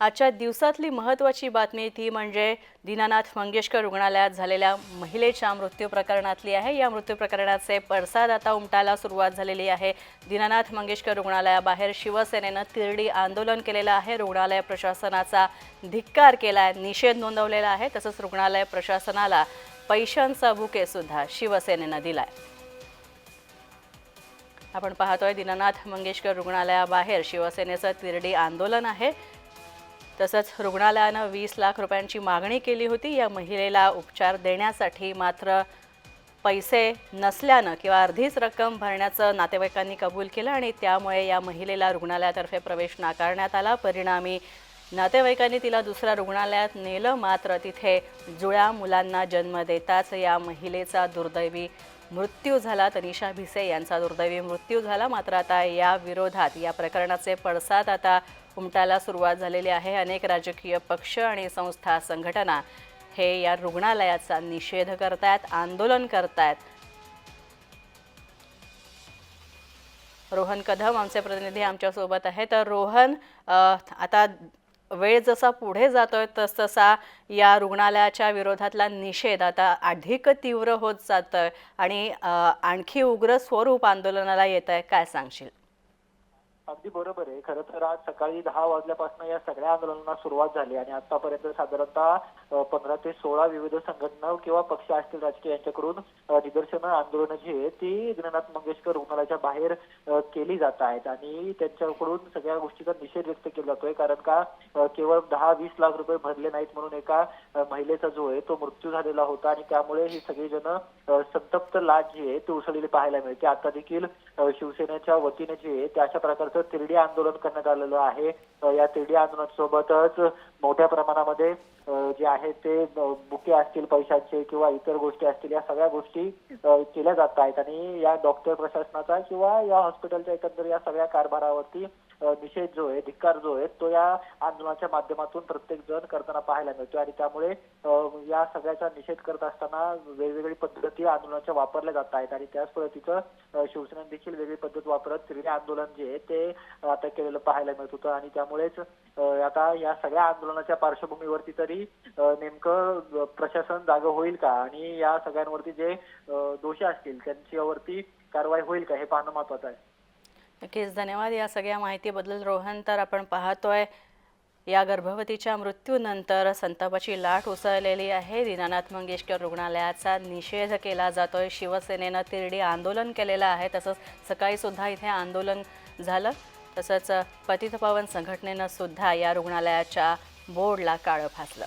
आजच्या दिवसातली महत्त्वाची बातमी ती म्हणजे दीनानाथ मंगेशकर रुग्णालयात झालेल्या महिलेच्या मृत्यू प्रकरणातली आहे. या मृत्यू प्रकरणाचे पडसाद आता उमटायला सुरुवात झालेली आहे. दीनानाथ मंगेशकर रुग्णालयाबाहेर शिवसेनेनं तिरडी आंदोलन केलेलं आहे. रुग्णालय प्रशासनाचा धिक्कार केला आहे निषेध नोंदवलेला आहे. तसंच रुग्णालय प्रशासनाला पैशांचा भुकेसुद्धा शिवसेनेनं दिलाय. आपण पाहतोय दीनानाथ मंगेशकर रुग्णालयाबाहेर शिवसेनेचं तिरडी आंदोलन आहे. तसंच रुग्णालयानं वीस लाख रुपयांची मागणी केली होती. या महिलेला उपचार देण्यासाठी मात्र पैसे नसल्यानं किंवा अर्धीच रक्कम भरण्याचं नातेवाईकांनी कबूल केलं आणि त्यामुळे या महिलेला रुग्णालयातर्फे प्रवेश नाकारण्यात आला. परिणामी नातेवाईकांनी तिला दुसऱ्या रुग्णालयात नेलं मात्र तिथे जुळ्या मुलांना जन्म देताच या महिलेचा दुर्दैवी मृत्यू झाला. तनिषा भिसे यांचा दुर्दैवी मृत्यू झाला मात्र आता या विरोधात या प्रकरणाचे पडसाद आता उमटायला सुरुवात झालेली आहे. अनेक राजकीय पक्ष आणि संस्था संघटना हे या रुग्णालयाचा निषेध करतायत आंदोलन करतायत. रोहन कदम आमचे प्रतिनिधी आमच्यासोबत आहे तर रोहन आता वेळ जसा पुढे जातोय तसतसा या रुग्णालयाच्या विरोधातला निषेध आता अधिक तीव्र होत जातोय आणि आणखी उग्र स्वरूप आंदोलनाला येत आहे काय सांगशील? अगदी बरोबर आहे. खरं तर आज सकाळी दहा वाजल्यापासून या सगळ्या आंदोलनाला सुरुवात झाली आणि आतापर्यंत साधारणतः पंधरा ते सोळा विविध संघटना किंवा पक्ष असतील राजकीय यांच्याकडून निदर्शनं आंदोलनं जी आहे ती दीनानाथ मंगेशकर रुग्णालयाच्या बाहेर केली जात आहेत. आणि त्यांच्याकडून सगळ्या गोष्टीचा निषेध व्यक्त केला जातोय. कारण का केवळ दहा वीस लाख रुपये भरले नाहीत म्हणून एका महिलेचा जो आहे तो मृत्यू झालेला होता. आणि त्यामुळे ही सगळीजण संतप्त लाट जी आहे ती उसळलेली पाहायला मिळते. आता देखील शिवसेनेच्या वतीने जे आहे ते अशा प्रकारचं तिरडी आंदोलन करण्यात आलेलं आहे. या तिरडी आंदोलनासोबतच मोठ्या प्रमाणामध्ये जे आहे ते बुके असतील पैशाचे किंवा इतर गोष्टी असतील या सगळ्या गोष्टी केल्या जात आहेत. आणि या डॉक्टर प्रशासनाचा किंवा या हॉस्पिटलच्या एकंदर या सगळ्या कारभारावरती निषेध जो आहे धिक्कार जो आहे तो या आंदोलनाच्या माध्यमातून प्रत्येक जण करताना पाहायला मिळतो. आणि त्यामुळे या सगळ्याचा निषेध करत असताना वेगवेगळी पद्धती आंदोलनाच्या वापरल्या जात आहेत. आणि त्याच पद्धतीचं शिवसेना शिवसेनेने देखील वेगळी पद्धत वापरत तिरडी आंदोलन जे आहे ते आता केलेलं पाहायला मिळत होतं. आणि त्यामुळेच आता या सगळ्या आंदोलनाच्या पार्श्वभूमीवरती तरी नेमकं प्रशासन जागं होईल का? आणि या सगळ्यांवरती जे दोषी असतील त्यांच्यावरती कारवाई होईल का? हे पाहणं महत्वाचं आहे. नक्कीच. धन्यवाद या सगळ्या माहितीबद्दल. रोहन तर आपण पाहतोय या गर्भवतीच्या मृत्यूनंतर संतापाची लाट उसळलेली आहे. दीनानाथ मंगेशकर रुग्णालयाचा निषेध केला जातोय. शिवसेनेनं तिरडी आंदोलन केलेलं आहे. तसंच सकाळीसुद्धा इथे आंदोलन झालं. तसंच पतितपावन संघटनेनं सुद्धा या रुग्णालयाच्या बोर्डला काळं फासलं.